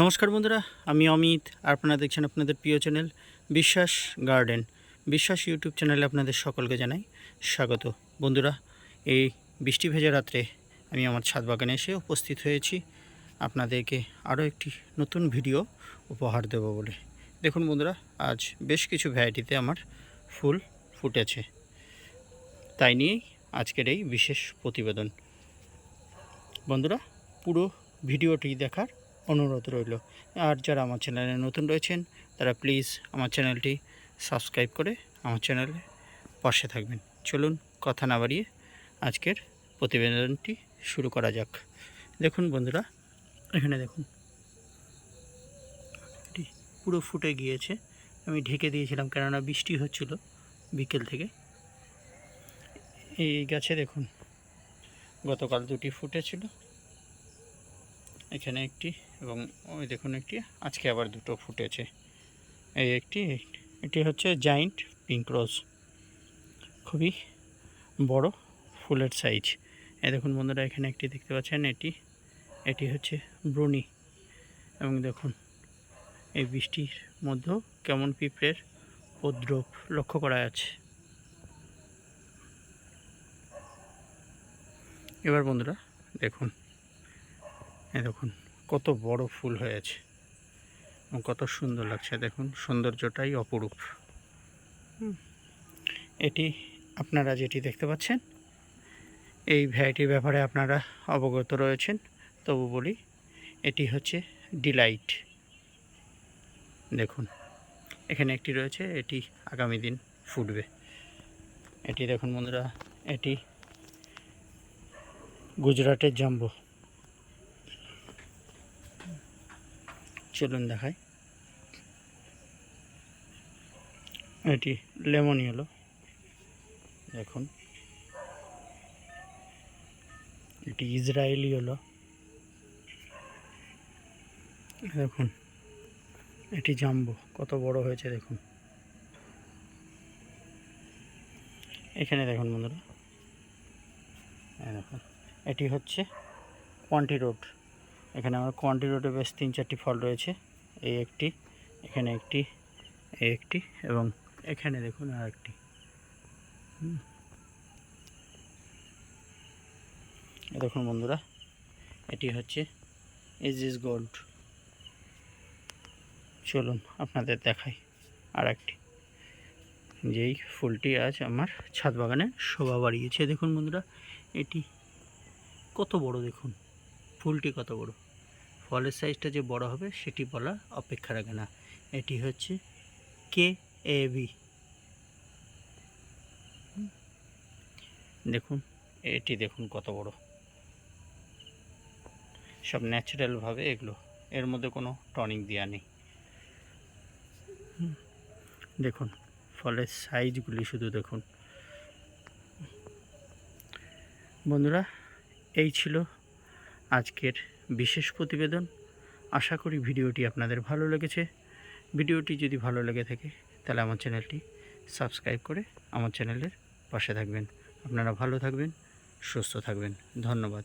নমস্কার বন্ধুরা, আমি অমিত, আর আপনারা দেখছেন আপনাদের প্রিয় চ্যানেল বিশ্বাস গার্ডেন। বিশ্বাস ইউটিউব চ্যানেলে আপনাদের সকলকে জানাই স্বাগত। বন্ধুরা, এই বৃষ্টি ভেজা রাত্রে আমি আমার ছাদ বাগানে এসে উপস্থিত হয়েছি। আপনাদেরকে আরও একটি নতুন ভিডিও উপহার দেব বলে। দেখুন বন্ধুরা, আজ বেশ কিছু ভ্যারাইটিতে আমার ফুল ফুটেছে। তাই নিয়েই আজকের এই বিশেষ প্রতিবেদন। বন্ধুরা, পুরো ভিডিওটি দেখার অনুরোধ রইল। আর যারা আমার চ্যানেলে নতুন রয়েছেন, তারা প্লিজ আমার চ্যানেলটি সাবস্ক্রাইব করে আমার চ্যানেলে পাশে থাকবেন। চলুন কথা না বাড়িয়ে আজকের প্রতিবেদনটি শুরু করা যাক। দেখুন বন্ধুরা, এখানে দেখুন। এটি পুরো ফুটে গিয়েছে। আমি ঢেকে দিয়েছিলাম কেননা বৃষ্টি হচ্ছিল বিকেল থেকে। এই গাছে দেখুন, গতকাল দুটি ফুটেছিল। এখানে একটি এবং ওই দেখুন একটি, আজকে আবার দুটো ফুটেছে। এই একটি, এটি হচ্ছে জাইন্ট পিঙ্ক রোজ খুবই বড় ফুলের সাইজ এ দেখুন বন্ধুরা, এখানে একটি দেখতে পাচ্ছেন, এটি এটি হচ্ছে ব্রুনি এবং দেখুন, এই বৃষ্টির মধ্যেও কেমন পিঁপড়ের উপদ্রব লক্ষ্য করা যাচ্ছে। এবার বন্ধুরা, দেখুন, এই দেখুন কত বড় ফুল হয়েছে কত সুন্দর লাগছে, দেখুন, সৌন্দর্যটাই অপরূপ। এটি আপনারা যেটি দেখতে পাচ্ছেন, এই ভ্যারাইটির ব্যাপারে আপনারা অবগত রয়েছেন, তবু বলি, এটি হচ্ছে ডিলাইট। দেখুন, এখানে একটি রয়েছে, এটি আগামী দিন ফুটবে। এটি দেখুন বন্ধুরা, এটি গুজরাটের জাম্বো। চলুন দেখাই। এটি লেমন ইয়েলো দেখুন। এটি ইসরায়েলি হলো দেখুন। এটি জাম্বো। কত বড় হয়েছে, দেখুন। এখানে দেখুন বন্ধুরা। দেখুন। এটি হচ্ছে কোয়ান্টি রোড এখানে আমার কোয়ান্টি রোডে বেশ তিন চারটি ফল রয়েছে। এই একটি, এখানে একটি এই একটি এবং এখানে দেখুন আর একটি। দেখুন বন্ধুরা, এটি হচ্ছে ইজ ইজ গোল্ড চলুন আপনাদের দেখাই আর একটি। যেই ফুলটি আজ আমার ছাদ বাগানে শোভা বাড়িয়েছে। দেখুন বন্ধুরা, এটি কত বড় দেখুন। ফুলটি কত বড়? ফলের সাইজটা যে বড় হবে, সেটি বলা অপেক্ষা রাখে না। এটি হচ্ছে কে এ বি দেখুন, এটি দেখুন কত বড়। সব ন্যাচারালভাবে এগুলো। এর মধ্যে কোনো টনিক দেওয়া নেই। দেখুন, ফলের সাইজগুলি শুধু দেখুন। বন্ধুরা, এই ছিল আজকের বিশেষ প্রতিবেদন। আশা করি ভিডিওটি আপনাদের ভালো লেগেছে। ভিডিওটি যদি ভালো লেগে থাকে, তাহলে আমার চ্যানেলটি সাবস্ক্রাইব করে আমার চ্যানেলের পাশে থাকবেন। আপনারা ভালো থাকবেন, সুস্থ থাকবেন। ধন্যবাদ।